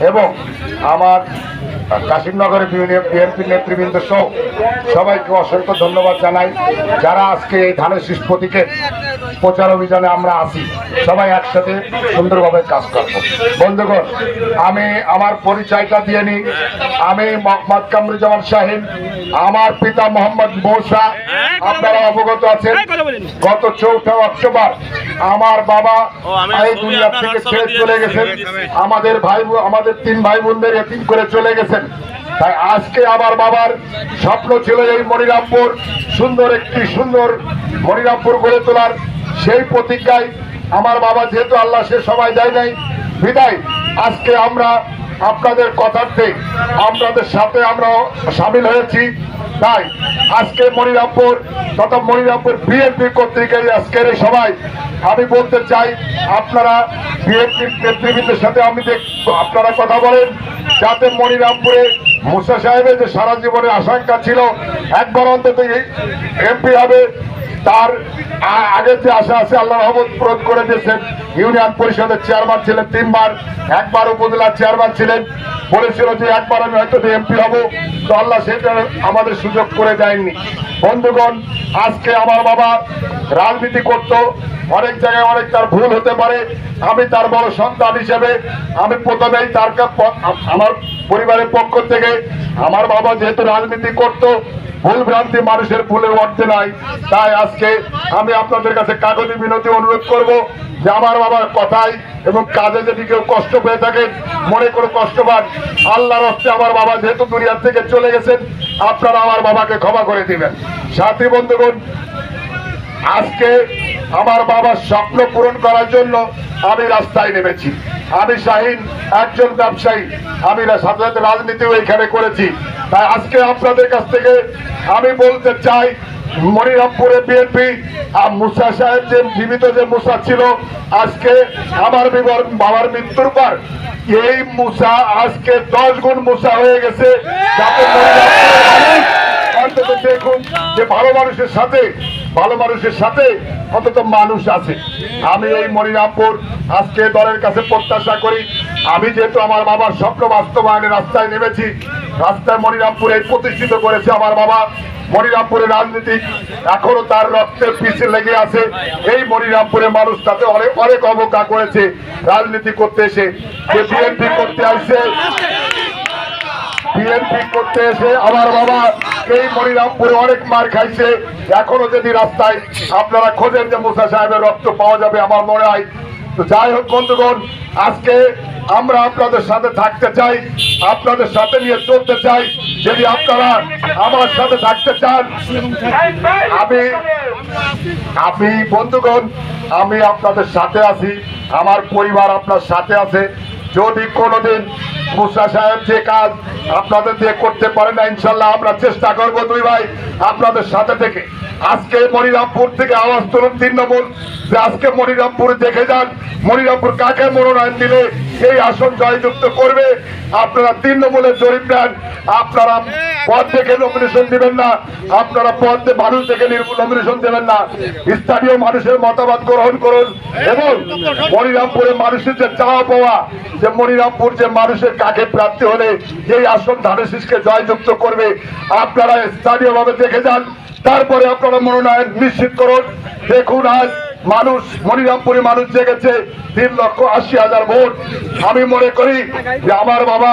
এবং আমার কাশিমনগরের বিএনপি নেতৃবৃন্দ সহ সবাইকে অসংখ্য ধন্যবাদ জানাই। যারা আজকে এই ধানের শীষ প্রতীকের প্রচার অভিযানে আমরা আসি সবাই একসাথে সুন্দরভাবে কাজ করব। বন্ধুগণ আমি আমার পরিচয়টা দিয়ে নিই। আমি মোহাম্মদ কামরুজ্জামান শাহিন আমার পিতা মোহাম্মদ মৌসা আপনারা অবগত আছেন গত চৌঠা অক্টোবর আমার বাবা এই দুনিয়া থেকে ছেড়ে চলে গেছেন। আমাদের ভাই আমাদের তিন ভাই বোনদের এতিম করে চলে গেছেন তাই আজকে আমার বাবার স্বপ্ন ছিল এই মনিরামপুর সুন্দর একটি সুন্দর মনিরামপুর গড়ে তোলার। সেই প্রতিজ্ঞায় আমার বাবা যেহেতু আল্লাহ সে সবাই দেয় নাই, বিদায়। আজকে আমরা আপনাদের কথার্থে, আপনাদের সাথে আমরা সামিল হয়েছি। তাই আজকে মনিরামপুর, তথা মনিরামপুর বিএনপি কর্তৃক আজকের এই সবাই আমি বলতে চাই, আপনারা বিএনপির নেতৃবৃন্দের সাথে আমি আপনারা কথা বলেন, যাতে মনিরামপুরে মুসা সাহেবের যে সারা জীবনের আশঙ্কা ছিল, একবার অন্তত এমপি হবে তার আগে যে আশা আছে আল্লাহ রহমত পূরণ করে দিয়েছেন। ইউনিয়ন পরিষদের চেয়ারম্যান ছিলেন তিনবার। একবার উপজেলার চেয়ারম্যান ছিলেন। বলেছিল যে একবার আমি হয়তো এমপি হব। তো আল্লাহ সেটা আমাদের সুযোগ করে দেয়নি। বন্ধুগণ, আজকে আমার বাবা রাজনীতি করত, অনেক জায়গায় অনেক তার ভুল হতে পারে। আমি তার বড় সন্তান হিসেবে আমি প্রথমেই তার আমার পরিবারের পক্ষ থেকে আমার বাবা যেহেতু রাজনীতি করত, ভুল ভ্রান্তি মানুষের ভুলের অর্থে নাই। তাই আজকে আমি আপনাদের কাছে কাগজে বিনতি অনুরোধ করব যে আমার বাবার কথাই এবং কাজে যদি কেউ কষ্ট পেয়ে থাকেন মনে করে কষ্ট পান। আল্লাহর হস্তে আমার বাবা যেহেতু দুনিয়ার থেকে চলে গেছেন, আপনারা আমার বাবাকে ক্ষমা করে দিবেন। সাথী বন্ধুগণ আজকে আমার বাবার স্বপ্ন পূরণ করার জন্য আমি রাস্তায় নেমেছি। আমি শাহিন, একজন ব্যবসায়ী। আমি সাথে সাথে রাজনীতিও এখানে করেছি। তাই আজকে আপনাদের কাছ থেকে আমি বলতে চাই, মনিরামপুরে বিএনপি আর মুসা সাহেব যে, জীবিত যে মুসা ছিল, আজকে আমার বিবর মৃত্যুর পর এই মুসা আজকে দশ গুণ মুসা হয়ে গেছে। দেখুন যে ভালো মানুষের সাথে ভালো মানুষের সাথে অন্তত মানুষ আছে। আমি এই মনিরামপুর আজকে দলের কাছে প্রত্যাশা করি। আমি যেহেতু আমার বাবার স্বপ্ন বাস্তবায়নের রাস্তায় নেমেছি, রাস্তায় মনিরামপুরে প্রতিষ্ঠিত করেছে আমার বাবা। মনিরামপুরের রাজনীতি এখনও তার রক্তের পিছিয়ে লেগে আছে। এই মনিরামপুরের মানুষ তাতে অনেক অনেক অবজ্ঞা করেছে, রাজনীতি করতে এসে। যে বিএনপি করতে আসছে বিএনপি করতে এসে আমার বাবা এই মনিরামপুরে অনেক মার খাইছে। এখনও যদি রাস্তায় আপনারা খোঁজেন যে মুসা সাহেবের রক্ত পাওয়া যাবে আমার মনে হয়। তো যাই হোক বন্ধুগণ, আজকে আমরা আপনাদের সাথে থাকতে চাই, আপনাদের সাথে নিয়ে চলতে চাই। যদি আপনারা আমার সাথে থাকতে চান, আমি আমি বন্ধুগণ, আমি আপনাদের সাথে আছি, আমার পরিবার আপনার সাথে আছে। যদি কোনোদিন মুসা সাহেব যে কাজ আপনাদের দিয়ে করতে পারে না, ইনশাল্লাহ আমরা চেষ্টা করব দুই ভাই আপনাদের সাথে থেকে। আজকে মনিরামপুর থেকে আওয়াজ তুলুন তৃণমূল যে আজকে মনিরামপুর দেখে যান, মনিরামপুর কাকে মনোনয়ন দিলে এই আসন জয়যুক্ত করবে। আপনারা তৃণমূলের জরিপ নেন আপনারা পদ দেখে নমিনেশন দিবেন না, আপনারা পদ মানুষ দেখে নমিনেশন দেবেন না। স্থানীয় মানুষের মতামত গ্রহণ করুন এবং মনিরামপুরে মানুষের যে চাওয়া পাওয়া, যে মনিরামপুর যে মানুষের কাকে প্রাপ্তি হলে যেই আসন ধানের জয়যুক্ত করবে। আপনারা স্থানীয়ভাবে দেখে যান, তারপরে আপনারা মনোনয়ন নিশ্চিত করুন। দেখুন আজ মানুষ মনিরামপুরে মানুষ জেগেছে তিন লক্ষ আশি হাজার ভোট। আমি মনে করি যে আমার বাবা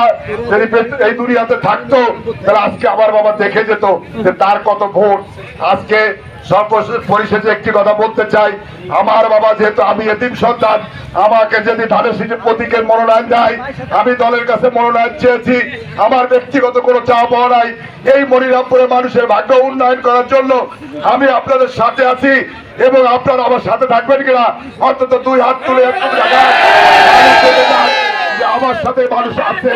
যদি এই দুনিয়াতে থাকতো, তাহলে আজকে আমার বাবা দেখে যেত যে তার কত ভোট। আজকে পরিশেষে একটি কথা বলতে চাই। আমার বাবা যেহেতু আমি এতিম সন্তান, আমাকে যদি ধানের সিটের প্রতীকের মনোনয়ন দেয়, আমি দলের কাছে মনোনয়ন চেয়েছি। আমার ব্যক্তিগত কোনো চাওয়া পাওয়া নাই। এই মনিরামপুরে মানুষের ভাগ্য উন্নয়ন করার জন্য আমি আপনাদের সাথে আছি এবং আপনারা আমার সাথে থাকবেন কিনা, অন্তত দুই হাত তুলে আমার সাথে মানুষ আছে।